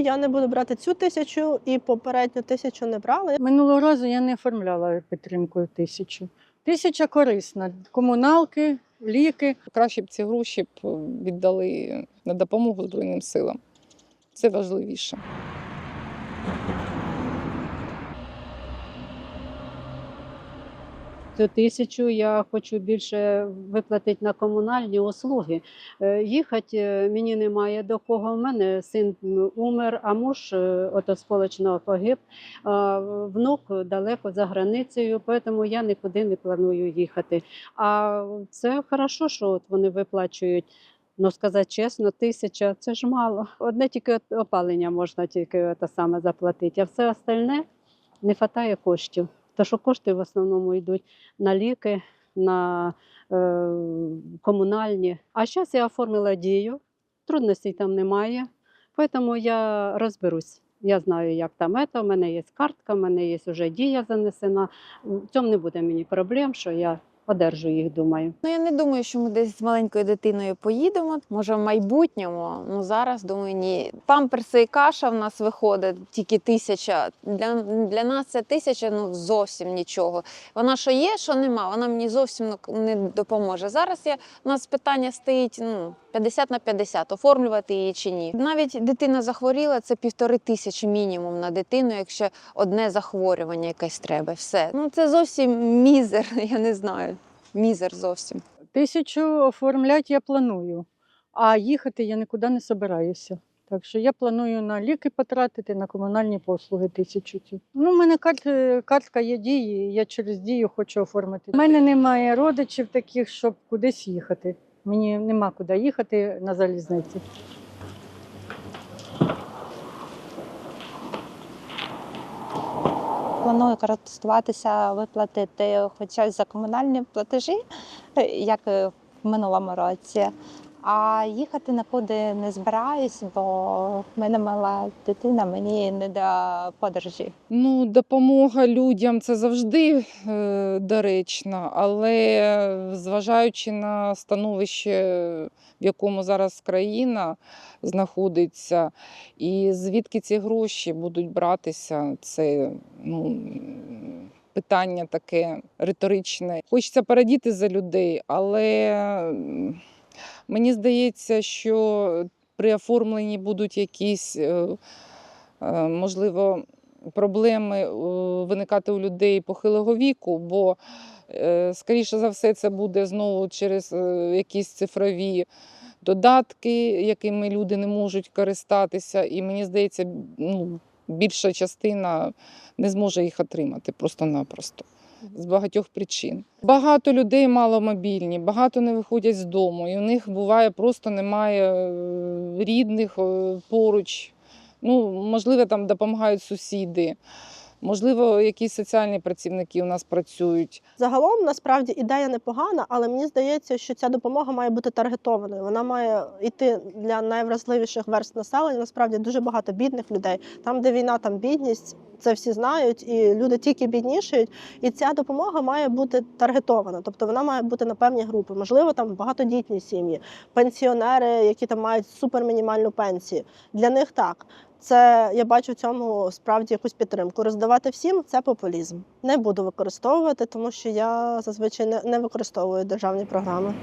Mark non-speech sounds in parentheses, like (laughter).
Я не буду брати цю тисячу і попередню тисячу не брала. Минулого разу я не оформляла підтримку тисячу. Тисяча корисна. Комуналки, ліки. Краще б ці гроші б віддали на допомогу Збройним силам. Це важливіше. Цю тисячу я хочу більше виплатити на комунальні услуги. Е, Їхати е, мені немає до кого. У мене син умер, а муж е, ото сполочного погиб. А Внук далеко за границею, тому я нікуди не планую їхати. А це хорошо, що от вони виплачують. Ну, сказати чесно, тисяча це ж мало. Одне тільки опалення можна тільки те саме заплатити, а все остальне не вистачає коштів. Тому що кошти в основному йдуть на ліки, на е, комунальні. А зараз я оформила дію, трудностей там немає, тому я розберусь. Я знаю, як там це. У мене є картка, у мене є вже дія занесена. В цьому не буде мені проблем, що я одержу їх, думаю. Ну я не думаю, що ми десь з маленькою дитиною поїдемо. Може, в майбутньому. Ну зараз думаю, ні. Памперси і каша в нас виходить тільки тисяча. Для, для нас це тисяча ну зовсім нічого. Вона що є, що нема. Вона мені зовсім не допоможе. Зараз я у нас питання стоїть ну 50 на 50, оформлювати її чи ні. Навіть дитина захворіла, це півтори тисячі мінімум на дитину, якщо одне захворювання якесь треба. Все. Ну це зовсім мізер, (laughs) я не знаю. Мізер зовсім. Тисячу оформляти я планую, а їхати я нікуди не собираюся. Так що я планую на ліки потратити, на комунальні послуги тисячу. Ну, у мене карт, картка є дії, я через дію хочу оформити. У мене немає родичів таких, щоб кудись їхати. Мені нема куди їхати на залізниці. Планую користуватися, виплатити хоча за комунальні платежі, як в минулому році. А їхати нікуди не збираюсь, бо в мене мала дитина, мені не до подорожі. Ну, допомога людям це завжди е, доречно, але зважаючи на становище, в якому зараз країна знаходиться, і звідки ці гроші будуть братися, це ну, питання таке риторичне. Хочеться порадіти за людей, але мені здається, що при оформленні будуть якісь, е, е, можливо, проблеми е, виникати у людей похилого віку, бо, скоріше за все, це буде знову через якісь цифрові додатки, якими люди не можуть користатися. І мені здається, ну, більша частина не зможе їх отримати просто-напросто. З багатьох причин. Багато людей маломобільні, багато не виходять з дому, і у них буває просто немає е, рідних е, поруч. Ну, можливо, там допомагають сусіди, можливо, якісь соціальні працівники у нас працюють. Загалом насправді ідея непогана, але мені здається, що ця допомога має бути таргетованою. Вона має йти для найвразливіших верст населення. Насправді дуже багато бідних людей. Там, де війна, там бідність. Це всі знають, і люди тільки біднішають. І ця допомога має бути таргетована, тобто вона має бути на певні групи. Можливо, там багатодітні сім'ї, пенсіонери, які там мають супермінімальну пенсію. Для них так. Це я бачу цьому справді якусь підтримку. Роздавати всім це популізм. Не буду використовувати, тому що я зазвичай не використовую державні програми.